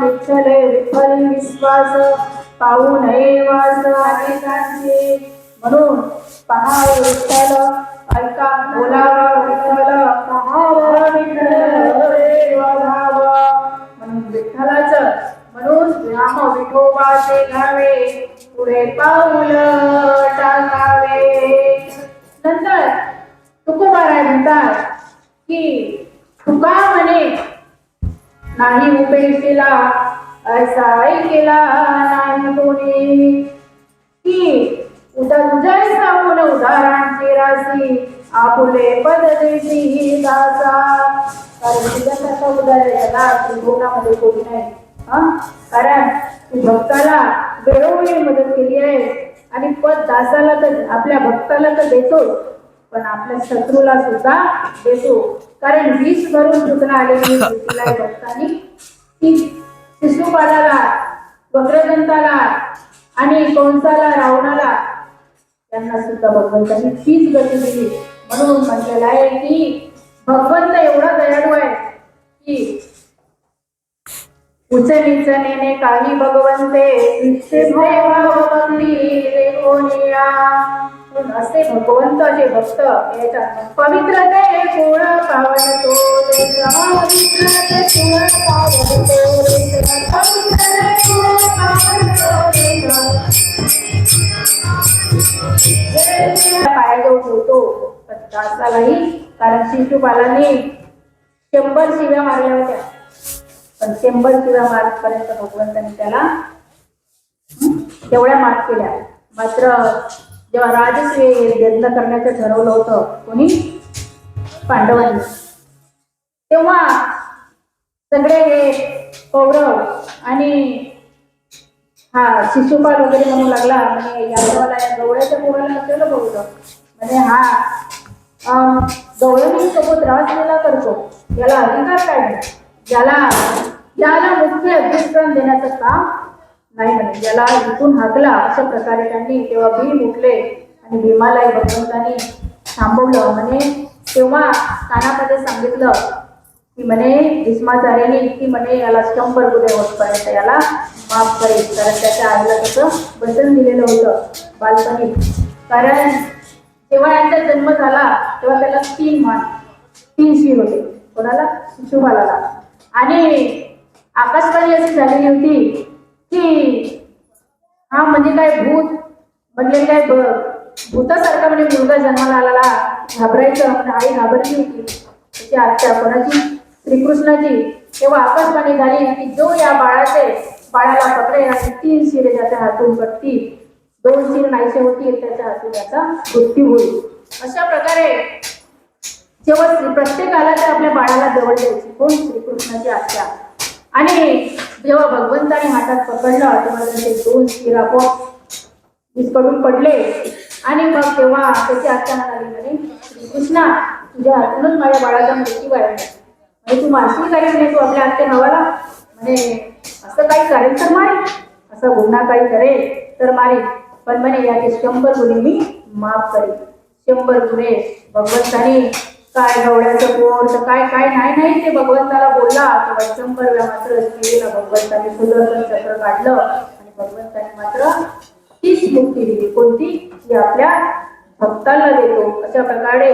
निश्चले विफल विश्वास पाहू नये वास अनेकांचे म्हणून पहा विठ्ठल ऐका बोलावा विठ्ठल विठोबाचे घावे पुढे पाऊल टाकावे. नंतर तुकोबाराय म्हणतात की तुका म्हणे नाही उपेक्षेला असा केला नाही कोणी. की उदा तुझ्या सांगून उदाहरणांची राशी आपुले पद देशी दासा कारण तुझ्यासारखा उदाहरण याला त्रिभुवनामध्ये कोणी नाही. कारण भक्ताला वेळोवेळी मदत केली आहे. आणि पद दासाला तर आपल्या भक्ताला तर देतोच पण आपल्या शत्रूला सुद्धा देतो. कारण वीस भरून चुकला आलेली भक्तांनी. ती शिशुपालाला वक्रदंताला आणि कंसाला रावणाला त्यांना सुद्धा भगवंतांनी तीच गती दिली. म्हणून म्हटलेलं आहे की भगवंत एवढा दयाळू आहे की उच काही भगवंते निश्चित देवा भगवंती असे भगवंत जे भक्त याच्यात पवित्र ते पाया पावन तो रे पवित्र पावन तो पावन तो ठेवतो कारण शिशुपालाने शंभर शिव्या मारल्या होत्या. पण शंभर मार्क पर्यंत भगवंतांनी त्याला तेवढ्या मार्क केल्या. मात्र जेव्हा राजश्री यज्ञ करण्याचं ठरवलं होतं कोणी? पांडवांनी. तेव्हा सगळे हे कौरव आणि हा शिशुपाल वगैरे म्हणू लागला म्हणजे यादवाला या गवळ्याच्या पोराला नसेल बघतो म्हणजे हा अं, गवळणी सोबत करतो. याला अधिकार काय ज्याला याला मुख्य अध्यक्षस्थान देण्याचं काम नाही म्हणे ज्याला इथून हाकला अशा प्रकारे त्यांनी तेव्हा भीम उठले आणि भीमालाही भगवंतांनी थांबवलं म्हणे तेव्हा कानामध्ये सांगितलं की म्हणे भीष्माचार्याने की म्हणे याला शंभर गुन्हे होतपर्यंत याला माफ करेल कारण त्याच्या आईला तसं वचन दिलेलं होतं बालपणी. कारण तेव्हा यांचा जन्म झाला तेव्हा त्याला तीन मान तीन शिर होते. कोणाला? शिशुपालाला. आणि आकाशवाणी अशी झालेली होती की हा म्हणजे काय भूत? म्हणजे काय भूतासारखा म्हणजे मुलगा जन्माला आलेला घाबरायचं म्हणजे आई घाबरली होती. त्याची आत्या कोणाची? श्रीकृष्णाची. तेव्हा आकाशवाणी झाली की जो या बाळाचे बाळाला पकडेल आणि तीन शिरे त्याच्या हातून पडतील. दोन शिर नाहीसे होतील त्याच्या हातून त्याचा मृत्यू होईल. अशा प्रकारे जेव्हा प्रत्येकाला ते आपल्या बाळाला जवळ द्यायची कोण? श्रीकृष्णाची आत्या. आणि जेव्हा भगवंताने हातात पकडलं तेव्हा त्याचे दोन शिर आपोआप विस्कडून पडले. आणि मग तेव्हा त्याची आत्या आली म्हणे श्रीकृष्णा तुझ्या हातूनच माझ्या बाळाचा मृत्यू आहे म्हणजे तू मानसिक काही नाही तू आपल्या आत्या भावाला म्हणे असं काही करेल तर मारे असं गुन्हा काही करेल तर मारे. पण म्हणे याचे शंभर गुन्हे मी माफ करेल शंभर गुन्हे भगवंताने काय गवड्याचं पोट तर काय काय नाही नाही ते भगवंताला बोलला. तर शंभर वेळा मात्र केलेला भगवंताने सुदर्शन चक्र काढलं. आणि भगवंताने मात्र तीच मुक्ती दिली. कोणती? जी आपल्या भक्ताला देतो. अशा प्रकारे